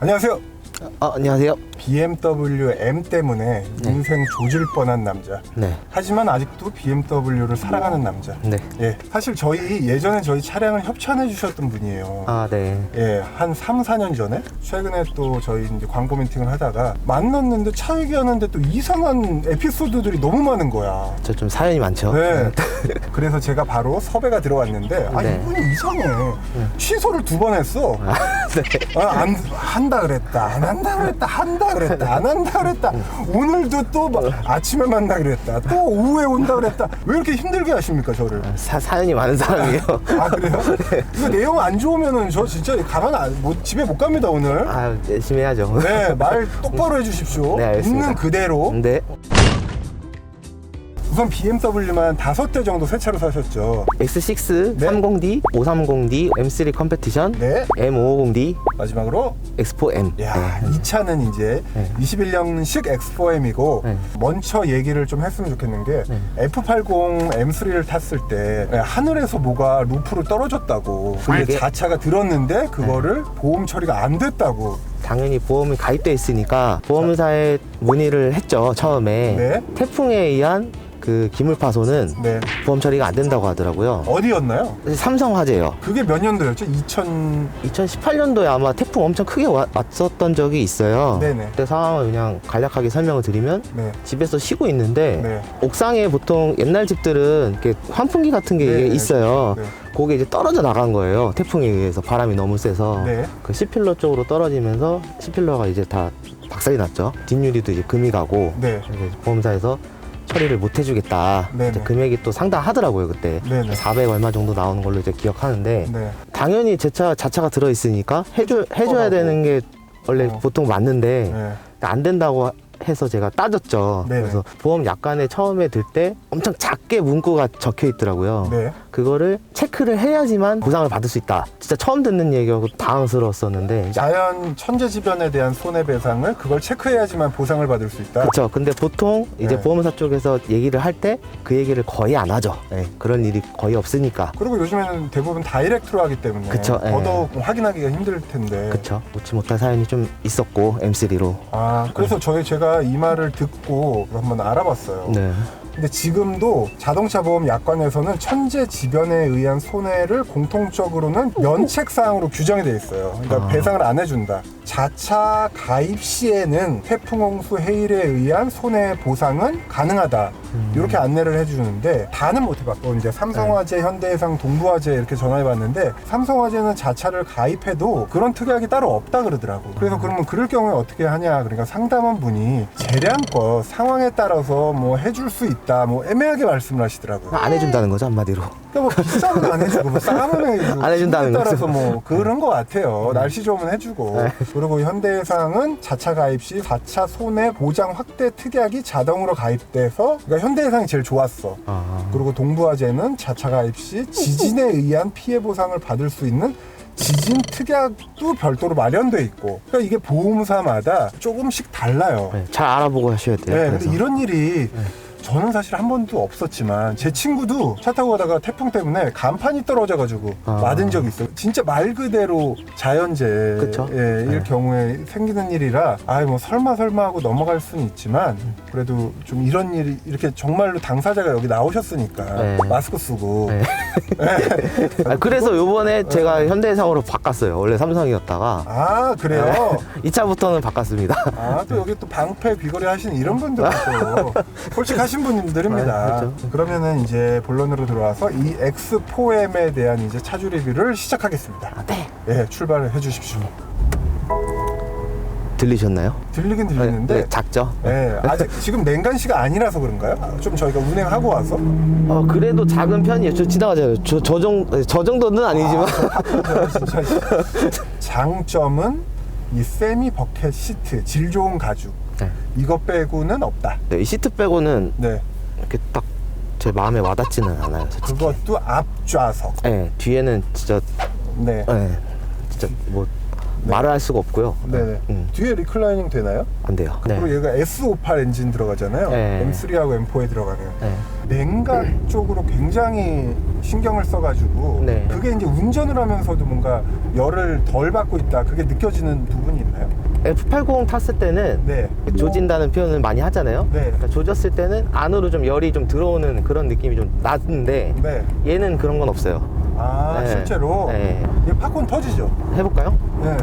안녕하세요. 어, 안녕하세요. BMW M 때문에 네. 인생 조질 뻔한 남자. 네. 하지만 아직도 BMW를 사랑하는 남자. 네. 예, 사실 저희 예전에 저희 차량을 협찬해 주셨던 분이에요. 아, 네. 예, 한 3, 4년 전에 최근에 또 저희 이제 광고 미팅을 하다가 만났는데 차 얘기하는데 또 이상한 에피소드들이 너무 많은 거야. 저 좀 사연이 많죠? 네. 그래서 제가 바로 섭외가 들어왔는데 아 네. 이분이 이상해. 취소를 두 번 했어. 아, 네. 아, 안 한다 그랬다 안 한다 그랬다 한다 그랬다 안 한다 그랬다 오늘도 또 막 아침에 만나 그랬다 또 오후에 온다 그랬다 왜 이렇게 힘들게 하십니까 저를 사, 사연이 많은 사람이에요. 아 그래요? 이거 내용 안 좋으면은 저 진짜 가만 안, 못, 집에 못 갑니다 오늘 아, 열심히 해야죠. 네 말 똑바로 해주십시오 네, 알겠습니다. 있는 그대로 네. 우선 BMW만 다섯 대 정도 새 차로 사셨죠 X6 네. 30D, 530D, M3 컴페티션, 네 M550D, 마지막으로 X4M. 야, 네. 이 차는 이제 네. 21년식 X4M이고 네. 먼저 얘기를 좀 했으면 좋겠는 게 네. F80 M3를 탔을 때 네, 하늘에서 뭐가 루프로 떨어졌다고 근데 이게- 자차가 들었는데 그거를 보험 처리가 안 됐다고 당연히 보험이 가입돼 있으니까 보험사에 문의를 했죠, 처음에. 네. 태풍에 의한 그 기물파손은 네 보험 처리가 안 된다고 하더라고요. 어디였나요? 삼성 화재요. 그게 몇 년도였죠? 2000 2018년도에 아마 태풍 엄청 크게 와- 왔었던 적이 있어요. 네네. 그때 상황을 그냥 간략하게 설명을 드리면 네. 집에서 쉬고 있는데 네. 옥상에 보통 옛날 집들은 이렇게 환풍기 같은 게 네, 있어요. 네. 그게 이제 떨어져 나간 거예요. 태풍에 의해서 바람이 너무 세서 네. 그 C필러 쪽으로 떨어지면서 C필러가 이제 다 박살이 났죠. 뒷유리도 이제 금이 가고 네. 그래서 보험사에서 처리를 못 해주겠다. 네네. 이제 금액이 또 상당하더라고요 그때. 네네. 400 얼마 정도 나오는 걸로 이제 기억하는데 네. 당연히 제 차 자차가 들어 있으니까 해줘 해줘야. 되는 게 원래 어. 보통 맞는데 네. 안 된다고 해서 제가 따졌죠. 네네. 그래서 보험 약관에 처음에 들 때 엄청 작게 문구가 적혀 있더라고요. 네. 그거를 체크를 해야지만 보상을 받을 수 있다. 진짜 처음 듣는 얘기하고 당황스러웠었는데. 자연 천재지변에 대한 손해배상을 그걸 체크해야지만 보상을 받을 수 있다. 그렇죠. 근데 보통 이제 네. 보험사 쪽에서 얘기를 할 때 그 얘기를 거의 안 하죠. 예, 그런 일이 거의 없으니까. 그리고 요즘에는 대부분 다이렉트로 하기 때문에 그쵸, 예. 더더욱 확인하기가 힘들 텐데. 그렇죠. 놓지 못할 사연이 좀 있었고 M3로. 아, 그래서 저희 제가 이 말을 듣고 한번 알아봤어요. 네. 근데 지금도 자동차 보험 약관에서는 천재 지변에 의한 손해를 공통적으로는 면책 사항으로 규정이 돼 있어요. 그러니까 아. 배상을 안 해준다. 자차 가입 시에는 태풍 홍수 해일에 의한 손해 보상은 가능하다. 음. 이렇게 안내를 해주는데 다는 못 해봤고 이제 삼성화재, 현대해상, 동부화재 이렇게 전화해봤는데 삼성화재는 자차를 가입해도 그런 특약이 따로 없다 그러더라고. 그래서 그러면 그럴 경우에 어떻게 하냐? 그러니까 상담원 분이 재량껏 상황에 따라서 뭐 해줄 수 있다, 뭐 애매하게 말씀을 하시더라고요. 안 해준다는 거죠 한마디로. 그러니까 뭐 비싸면 안 해주고 뭐 싸면 해주고 안 해준다는 시기에 따라서. 뭐 그런 거 같아요. 날씨 좋으면 해주고 네. 그리고 현대해상은 자차 가입 시 4차 손해 보장 확대 특약이 자동으로 가입돼서 그러니까 현대해상이 제일 좋았어. 아. 그리고 동부화재는 자차 가입 시 지진에 의한 피해 보상을 받을 수 있는 지진 특약도 별도로 마련돼 있고 그러니까 이게 보험사마다 조금씩 달라요. 네, 잘 알아보고 하셔야 돼요. 네, 그래서. 이런 일이 저는 사실 한 번도 없었지만 제 친구도 차 타고 가다가 태풍 때문에 간판이 떨어져가지고 아. 맞은 적이 있어요. 진짜 말 그대로 자연재해일 그쵸? 네. 경우에 생기는 일이라 아이 뭐 설마 설마 하고 넘어갈 수는 있지만 그래도 좀 이런 일이 이렇게 정말로 당사자가 여기 나오셨으니까 네. 마스크 쓰고 네. 아, 그래서 요번에 제가 현대해상으로 바꿨어요. 원래 삼성이었다가 아 그래요. 이 차부터는 바꿨습니다. 아 또 여기 또 방패 귀걸이 하시는 이런 분들도 또 솔직하 신 분들입니다. 아, 그렇죠. 그러면은 이제 본론으로 들어와서 이 X4M에 대한 이제 차주 리뷰를 시작하겠습니다. 네. 예, 출발을 해주십시오. 들리셨나요? 들리긴 들리는데, 네, 작죠? 예, 아직 지금 냉간시가 아니라서 그런가요? 아, 좀 저희가 운행하고 와서 어, 그래도 작은 편이에요. 저 지나가잖아요. 저, 저, 정, 저 정도는 아니지만. 아, 진짜 장점은 이 세미 버켓 시트, 질 좋은 가죽 네. 이거 빼고는 없다. 네, 이 시트 빼고는 네, 이렇게 딱 제 마음에 와닿지는 않아요. 솔직히. 그것도 앞좌석. 네, 뒤에는 진짜, 네. 네, 진짜 뭐, 말을 할 수가 없고요. 네네. 음. 뒤에 리클라이닝 되나요? 안 돼요. 네. 그리고 얘가 S58 엔진 들어가잖아요. 네. M3하고 M4에 들어가는. 네. 냉각 쪽으로 굉장히 신경을 써가지고 네. 그게 이제 운전을 하면서도 뭔가 열을 덜 받고 있다. 그게 느껴지는 부분이 있나요? F80 탔을 때는 네. 조진다는 표현을 많이 하잖아요. 네. 그러니까 조졌을 때는 안으로 좀 열이 좀 들어오는 그런 느낌이 좀 나는데 네. 얘는 그런 건 없어요. 아 네. 실제로 네. 얘 팝콘 터지죠. 해볼까요? 네.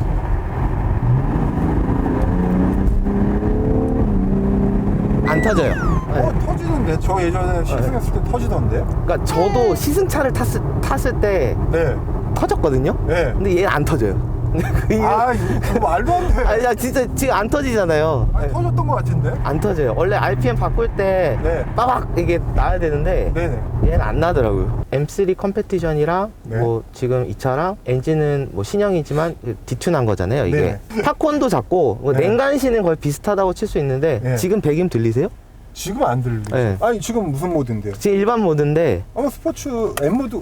안 터져요. 네. 어 터지는데 저 예전에 시승했을 때 터지던데. 그러니까 저도 시승차를 탔을, 탔을 때 네. 터졌거든요. 네. 근데 얘는 안 터져요. 그아 이거 말도 안 돼. 아니, 야, 진짜 지금 안 터지잖아요. 아니, 네. 터졌던 것 같은데. 안 터져요. 원래 RPM 바꿀 때 네. 빠박 이게 나야 되는데 네네. 얘는 안 나더라고요. M3 컴페티션이랑 네. 뭐 지금 이 차랑 엔진은 뭐 신형이지만 디튠한 거잖아요. 이게 팝콘도 작고 뭐 네. 냉간시는 거의 비슷하다고 칠 수 있는데 네. 지금 배기음 들리세요? 지금 안 들리죠. 네. 아니 지금 무슨 모드인데요? 지금 일반 모드인데 아마 스포츠 M 모드.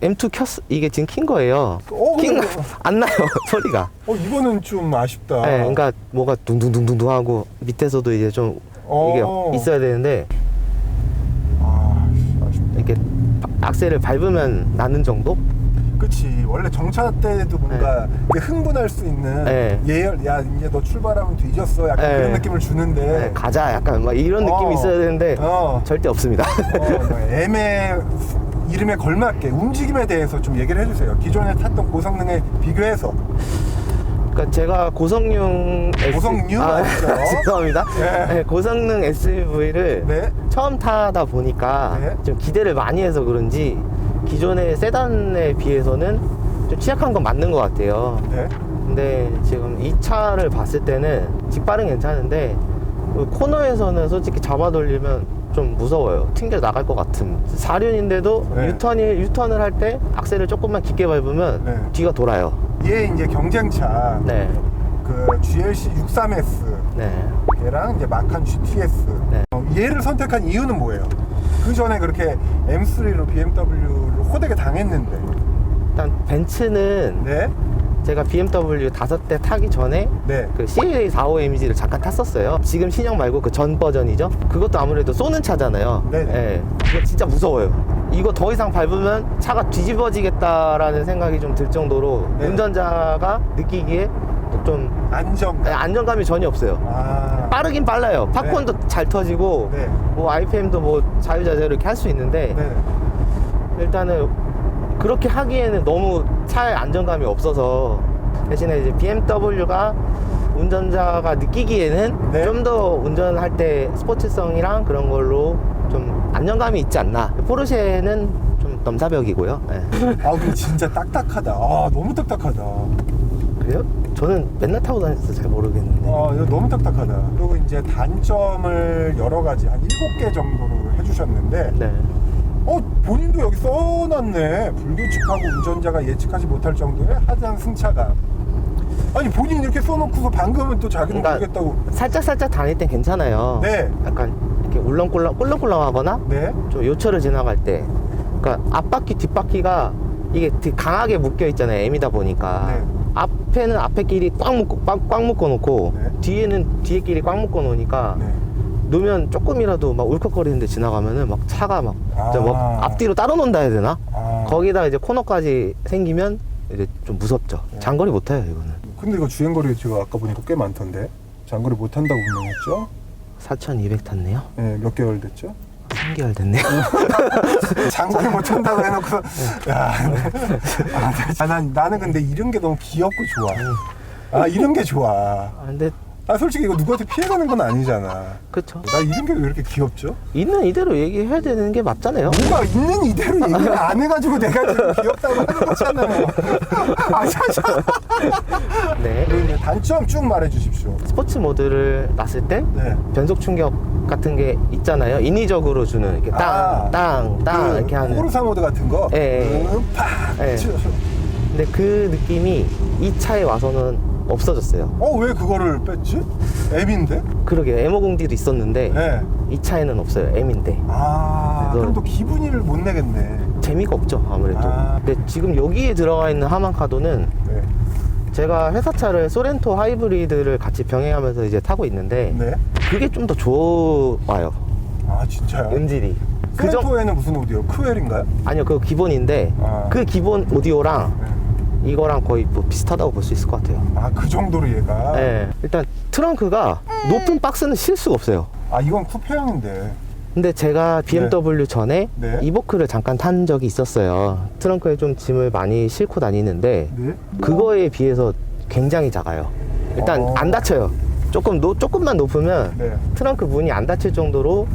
M2 켰 이게 지금 킨 거예요. 어, 킨 근데- 거 안 나요 소리가. 어 이거는 좀 아쉽다. 네, 그러니까 뭐가 둥둥둥둥둥 하고 밑에서도 이제 좀 어. 이게 있어야 되는데 아 아쉽다. 이렇게 바- 악셀을 밟으면 나는 정도? 그치 원래 정차 때도 뭔가 이게 흥분할 수 있는 네. 예열 야 이제 너 출발하면 뒤졌어 약간 네. 그런 느낌을 주는데 네, 가자 약간 막 이런 느낌이 어. 있어야 되는데 어. 절대 없습니다. 어, M의 이름에 걸맞게 움직임에 대해서 좀 얘기를 해주세요 기존에 탔던 고성능에 비교해서 그러니까 제가 고성능 S... 고성능 아, 맞죠? 죄송합니다. 네. 네, 고성능 SUV를 네 처음 타다 보니까 네. 좀 기대를 많이 해서 그런지 기존의 세단에 비해서는 좀 취약한 건 맞는 것 같아요. 네. 근데 지금 이 차를 봤을 때는 직발은 괜찮은데 그 코너에서는 솔직히 잡아 돌리면 좀 무서워요. 튕겨 나갈 것 같은. 4륜인데도 네. 유턴이 유턴을 할 때 악셀을 조금만 깊게 밟으면 네. 뒤가 돌아요. 얘 이제 경쟁차 네. 그 GLC 63S 네. 얘랑 이제 마칸 GTS 네. 어, 얘를 선택한 이유는 뭐예요? 그 전에 그렇게 M3로 BMW를 호되게 당했는데 일단 벤츠는 네, 제가 BMW 다섯 대 타기 전에 네, 그 CLA 45MG를 잠깐 탔었어요. 지금 신형 말고 그 전 버전이죠. 그것도 아무래도 쏘는 차잖아요. 예. 이거 진짜 무서워요. 이거 더 이상 밟으면 차가 뒤집어지겠다라는 생각이 좀 들 정도로 네. 운전자가 느끼기에 좀 안정. 예, 안정감이 전혀 없어요. 아, 빠르긴 빨라요. 팝콘도 잘 터지고 네, 뭐 RPM도 뭐 자유자재로 이렇게 할 수 있는데 네, 일단은 그렇게 하기에는 너무 차에 안정감이 없어서 대신에 이제 BMW가 운전자가 느끼기에는 네. 좀 더 운전할 때 스포츠성이랑 그런 걸로 좀 안정감이 있지 않나. 포르쉐는 좀 넘사벽이고요. 네. 아, 근데 진짜 딱딱하다. 아, 너무 딱딱하다. 그래요? 저는 맨날 타고 다녀서 잘 모르겠는데. 아, 이거 너무 딱딱하다. 그리고 이제 단점을 여러 가지 한 일곱 개 정도로 해주셨는데, 네. 어, 본인도 여기 써놨네. 불규칙하고 운전자가 예측하지 못할 정도의 하단 승차감. 아니, 본인이 이렇게 써놓고서 방금은 또 자기는 그러니까 모르겠다고. 살짝 살짝 다닐 땐 괜찮아요. 네. 약간 이렇게 울렁꿀렁 꿀렁꿀렁하거나 네. 좀 요철을 지나갈 때 그러니까 앞바퀴 뒷바퀴가 이게 되게 강하게 묶여 있잖아요 M이다 보니까 네. 앞에는 앞에 끼리 꽉 묶고 꽉, 꽉 묶어 놓고 네. 뒤에는 뒤에 끼리 꽉 묶어 놓으니까 네. 놓으면 조금이라도 막 울컥거리는데 지나가면은 막 차가 막, 진짜 막 아. 앞뒤로 따로 논다 해야 되나 아. 거기다 이제 코너까지 생기면 이제 좀 무섭죠 네. 장거리 못 타요 이거는 근데 이거 주행거리 지금 아까 보니까 꽤 많던데. 장거리 못 한다고 분명했죠? 4200 탔네요 네, 몇 개월 됐죠? 3개월 됐네요 장거리 못 한다고 해놓고 야, 아, 나- 난 나는 근데 이런 게 너무 귀엽고 좋아. 아 이런 게 좋아. 아, 근데 아 솔직히 이거 누구한테 피해가는 건 아니잖아. 그쵸 나 이런 게 왜 이렇게 귀엽죠? 있는 이대로 얘기해야 되는 게 맞잖아요 뭔가 있는 이대로 얘기를 안 해가지고 내가 지금 귀엽다고 하는 거잖아요. 아 차차. 네 그리고 이제 단점 쭉 말해주십시오. 스포츠 모드를 놨을 때 네. 변속 충격 같은 게 있잖아요. 인위적으로 주는 이렇게 아, 땅, 땅, 땅 그 이렇게 하는. 코르사 모드 같은 거. 예, 예, 예. 음, 팍. 예. 치- 근데 그 느낌이 이 차에 와서는 없어졌어요. 어, 왜 그거를 뺐지? M인데? 그러게 M50D도 있었는데 네. 이 차에는 없어요. M인데 아, 그래서- 그럼 또 기분을 못 내겠네. 재미가 없죠 아무래도. 아. 근데 지금 여기에 들어가 있는 하만카도는 네. 제가 회사 차를 소렌토 하이브리드를 같이 병행하면서 이제 타고 있는데 네. 그게 좀 더 좋아요. 아 진짜요? 음질이. 그 정, 프렌토에는 무슨 오디오? 크웰인가요? 아니요, 그 기본인데 아. 그 기본 오디오랑 네. 이거랑 거의 뭐 비슷하다고 볼 수 있을 것 같아요. 아 그 정도로 얘가. 네, 일단 트렁크가 높은 박스는 실 수가 없어요. 아 이건 쿠페형인데. 근데 제가 BMW 전에 네. 이보크를 잠깐 탄 적이 있었어요. 트렁크에 좀 짐을 많이 싣고 다니는데 네. 그거에 비해서 굉장히 작아요. 일단 어. 안 닫혀요. 조금 노, 조금만 높으면 네. 트렁크 문이 안 닫힐 정도로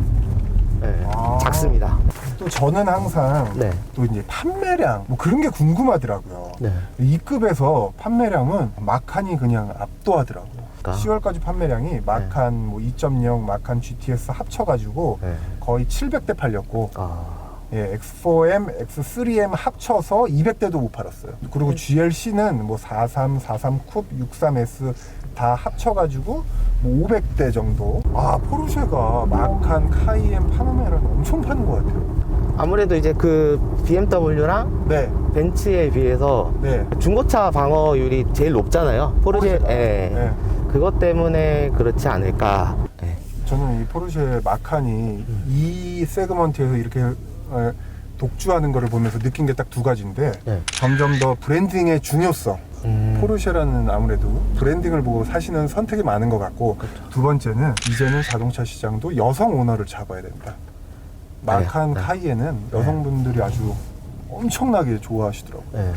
네, 아. 작습니다. 또 저는 항상 네. 또 이제 판매량 뭐 그런 게 궁금하더라고요. 네. 이 급에서 판매량은 마칸이 그냥 압도하더라고요. 그러니까. 10월까지 판매량이 마칸 뭐 2.0, 마칸 GTS 합쳐가지고 네. 거의 700대 팔렸고 아, 예, X4M, X3M 합쳐서 200대도 못 팔았어요. 그리고 GLC는 뭐 43, 43 쿱, 63S 다 합쳐가지고 뭐 500대 정도. 아 포르쉐가 마칸, 카이엔, 파나메라는 엄청 파는 것 같아요. 아무래도 이제 그 BMW랑 네, 벤츠에 비해서 네. 중고차 방어율이 제일 높잖아요. 포르쉐, 포르쉐가. 예. 네. 그것 때문에 그렇지 않을까. 예. 저는 이 포르쉐 마칸이 이 세그먼트에서 이렇게 어, 독주하는 거를 보면서 느낀 게 딱 두 가지인데 네. 점점 더 브랜딩의 중요성 음, 포르쉐라는 아무래도 브랜딩을 보고 사시는 선택이 많은 것 같고 두 번째는 이제는 자동차 시장도 여성 오너를 잡아야 된다. 마칸 네, 네. 카이에는 여성분들이 아주 엄청나게 좋아하시더라고요. 예.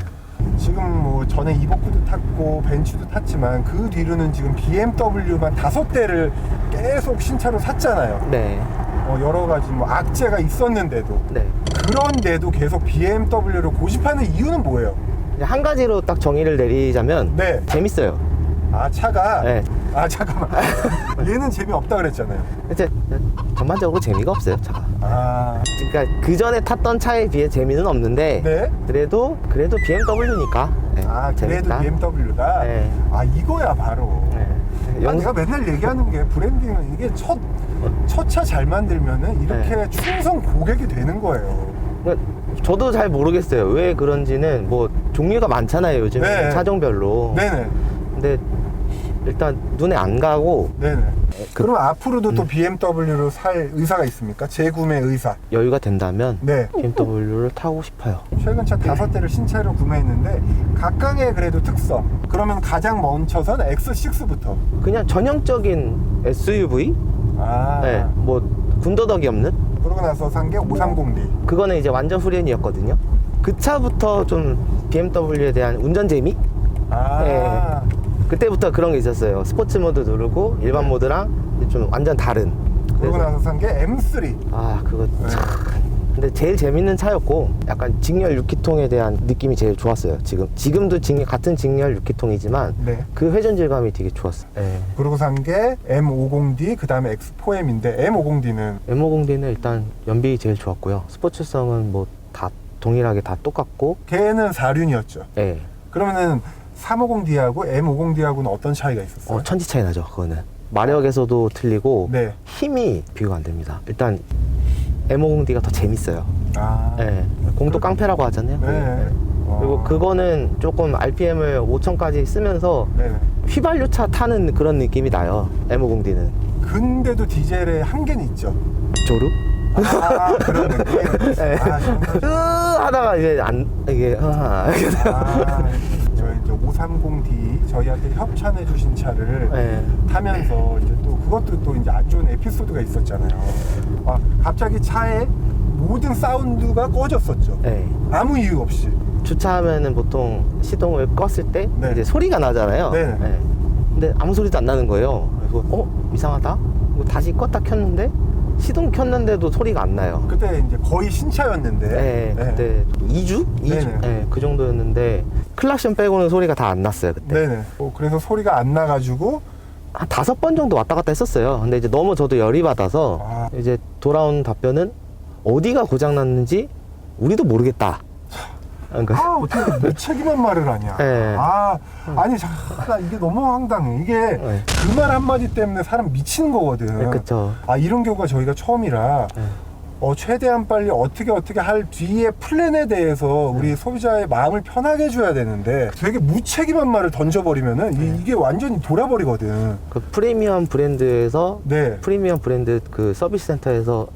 지금 뭐 전에 이보크도 탔고 벤츠도 탔지만 그 뒤로는 지금 BMW만 다섯 대를 계속 신차로 샀잖아요. 네. 어, 여러 가지 뭐 악재가 있었는데도 네. 그런데도 계속 BMW를 고집하는 이유는 뭐예요? 한 가지로 딱 정의를 내리자면 네. 재밌어요. 아 차가 네. 아 잠깐만 얘는 재미없다 그랬잖아요. 이제 전반적으로 재미가 없어요, 차가. 아 그러니까 그 전에 탔던 차에 비해 재미는 없는데 네. 그래도 그래도 BMW니까. 네, 아 그래도. BMW다. 네. 아 이거야 바로. 네. 아, 영- 내가 맨날 얘기하는 게 브랜딩은 이게 첫 첫 차 잘 만들면은 이렇게 네. 충성 고객이 되는 거예요. 그러니까 저도 잘 모르겠어요. 왜 그런지는 뭐 종류가 많잖아요, 요즘 네. 차종별로. 네네. 근데 일단 눈에 안 가고 네네. 그- 그럼 앞으로도 음. 또 BMW로 살 의사가 있습니까? 재구매 의사. 여유가 된다면 네. BMW를 타고 싶어요. 최근 차 다섯 대를 신차로 구매했는데 각각의 그래도 특성. 그러면 가장 먼저선 X6부터. 그냥 전형적인 SUV? 아. 네, 뭐 군더더기 없는? 그러고 나서 산 게 530D. 그거는 이제 완전 후륜이었거든요. 그 차부터 좀 BMW에 대한 운전 재미? 아. 네. 그때부터 그런 게 있었어요. 스포츠 모드 누르고 일반 모드랑 이제 좀 완전 다른. 그러고 나서 산 게 M3. 아 그거 네. 참. 근데 제일 재밌는 차였고 약간 직렬 6기통에 대한 느낌이 제일 좋았어요. 지금 지금도 직렬, 같은 직렬 6기통이지만 네. 그 회전 질감이 되게 좋았어요. 네. 그러고 산 게 M50D, 그 다음에 X4M인데 M50D는 M50D는 일단 연비 제일 좋았고요. 스포츠성은 뭐 다 동일하게 다 똑같고, 걔는 4륜이었죠. 예. 그러면은 350D하고 M50D하고는 어떤 차이가 있었어요? 어, 천지 차이 나죠, 그거는. 마력에서도 틀리고, 네. 힘이 비교가 안 됩니다. 일단, M50D가 더 재밌어요. 아. 예. 공도 깡패라고 하잖아요. 네. 예. 어. 그리고 그거는 조금 RPM을 5000까지 쓰면서 네네. 휘발유차 타는 그런 느낌이 나요. M50D는. 근데도 디젤에 한계는 있죠. 조르? 아, 그런 느낌. 네. 아, 정말. 으 하다가 이제 안, 이게, 아, 이렇게 아, 저희 이제 530D 저희한테 협찬해 주신 차를 예. 타면서 이제 또 그것도 또 이제 안 좋은 에피소드가 있었잖아요. 아, 갑자기 차에 모든 사운드가 꺼졌었죠. 예. 아무 이유 없이. 주차하면은 보통 시동을 껐을 때 네. 이제 소리가 나잖아요. 네. 예. 근데 아무 소리도 안 나는 거예요. 그래서 어 이상하다. 다시 껐다 켰는데 시동 켰는데도 소리가 안 나요. 그때 이제 거의 신차였는데. 네, 네. 그때 2주? 2주? 네네. 네, 그 정도였는데 클락션 빼고는 소리가 다 안 났어요 그때. 네네. 어, 그래서 소리가 안 나가지고 한 다섯 번 정도 왔다 갔다 했었어요. 근데 이제 너무 저도 열이 받아서 아. 이제 돌아온 답변은 어디가 고장 났는지 우리도 모르겠다. 그러니까 아 어떻게 무책임한 말을 하냐. 네. 아 아니 자, 나 이게 너무 황당해. 이게 네. 그말 한마디 때문에 사람 미치는 거거든. 네, 그쵸. 아 이런 경우가 저희가 처음이라 네. 어, 최대한 빨리 어떻게 어떻게 할 뒤에 플랜에 대해서 우리 소비자의 마음을 편하게 해줘야 되는데 되게 무책임한 말을 던져버리면은 이, 게 완전히 돌아버리거든. 그 프리미엄 브랜드에서 네. 프리미엄 브랜드 그 서비스 센터에서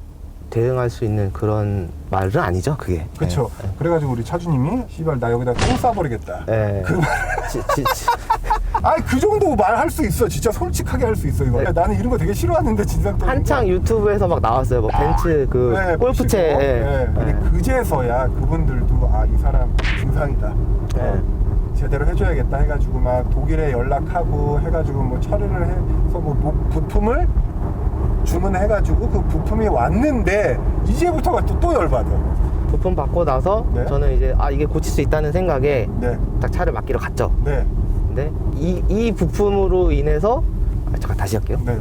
대응할 수 있는 그런 말은 아니죠, 그게. 그쵸. 그래가지고 우리 차주님이 씨발 나 여기다 똥 싸버리겠다. 네. 그 말. 지- 지- 지- 아니 그 정도 말할 수 있어. 진짜 솔직하게 할 수 있어 이거. 네. 나는 이런 거 되게 싫어하는데 진상 또. 한창 유튜브에서 막 나왔어요. 뭐 벤츠 그 네, 골프채. 보시고. 예. 네. 근데 예. 그제서야 그분들도 아 이 사람 진상이다. 네. 어, 제대로 해줘야겠다 해가지고 막 독일에 연락하고 해가지고 뭐 처리를 해서 뭐 부- 부품을 주문해가지고 그 부품이 왔는데 이제부터가 또, 또 열받아. 부품 받고 나서 네. 저는 이제 아 이게 고칠 수 있다는 생각에 네, 딱 차를 맡기러 갔죠. 네, 근데 이, 이 부품으로 인해서 아, 잠깐 다시 할게요. 네.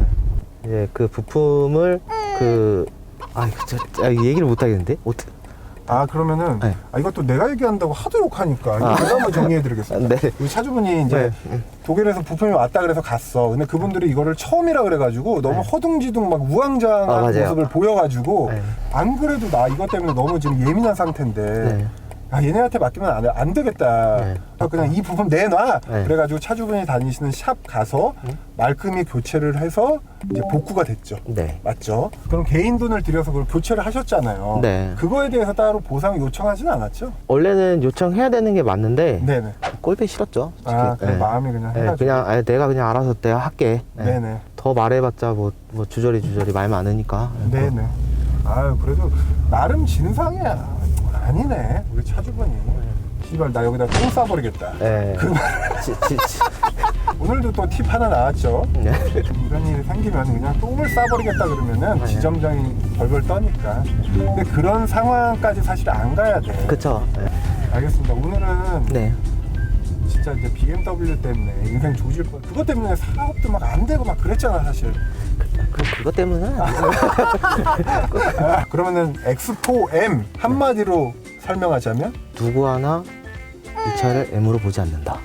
이제 그 부품을 그 아, 이거 저, 저, 아, 이 얘기를 못 하겠는데 어떻게? 아 그러면은 네. 아 이것도 내가 얘기한다고 하도 욕하니까 이거 아. 제가 한번 정리해드리겠습니다. 네. 우리 차주분이 이제 네. 독일에서 부품이 왔다 그래서 갔어. 근데 그분들이 이거를 처음이라 그래가지고 너무 네. 허둥지둥 막 우왕좌왕한 아, 맞아요. 모습을 보여가지고 네. 안 그래도 나 이것 때문에 너무 지금 예민한 상태인데 네. 아 얘네한테 맡기면 안, 안 되겠다. 네. 그래서 그냥 이 부품 내놔. 네. 그래가지고 차주분이 다니시는 샵 가서 말끔히 교체를 해서 이제 복구가 됐죠. 네. 맞죠? 그럼 개인 돈을 들여서 그걸 교체를 하셨잖아요. 네. 그거에 대해서 따로 보상 요청하지는 않았죠? 원래는 요청해야 되는 게 맞는데 네네. 꼴배 싫었죠. 솔직히. 아, 그냥 네. 마음이 그냥 네, 해가지고. 그냥 아니, 내가 그냥 알아서 내가 할게. 네. 네네. 더 말해봤자 뭐, 뭐 주저리 주저리 말 많으니까. 네네. 아유 그래도 나름 진상이야. 아니네 우리 차주분이. 씨발 나 여기다 똥 싸버리겠다. 네. 그 지- 지- 지- 오늘도 또 팁 하나 나왔죠. 네. 이런 일이 생기면 그냥 똥을 싸버리겠다 그러면은 네. 지점장이 벌벌 떠니까. 근데 그런 상황까지 사실 안 가야 돼. 그쵸. 네. 알겠습니다. 오늘은 네. 진짜 이제 BMW 때문에 인생 조질 뻔. 그것 때문에 사업도 막 안 되고 막 그랬잖아 사실. 그, 그것 때문은 아, 그러면은 X4M 한마디로 설명하자면 누구 하나 이 차를 M으로 보지 않는다.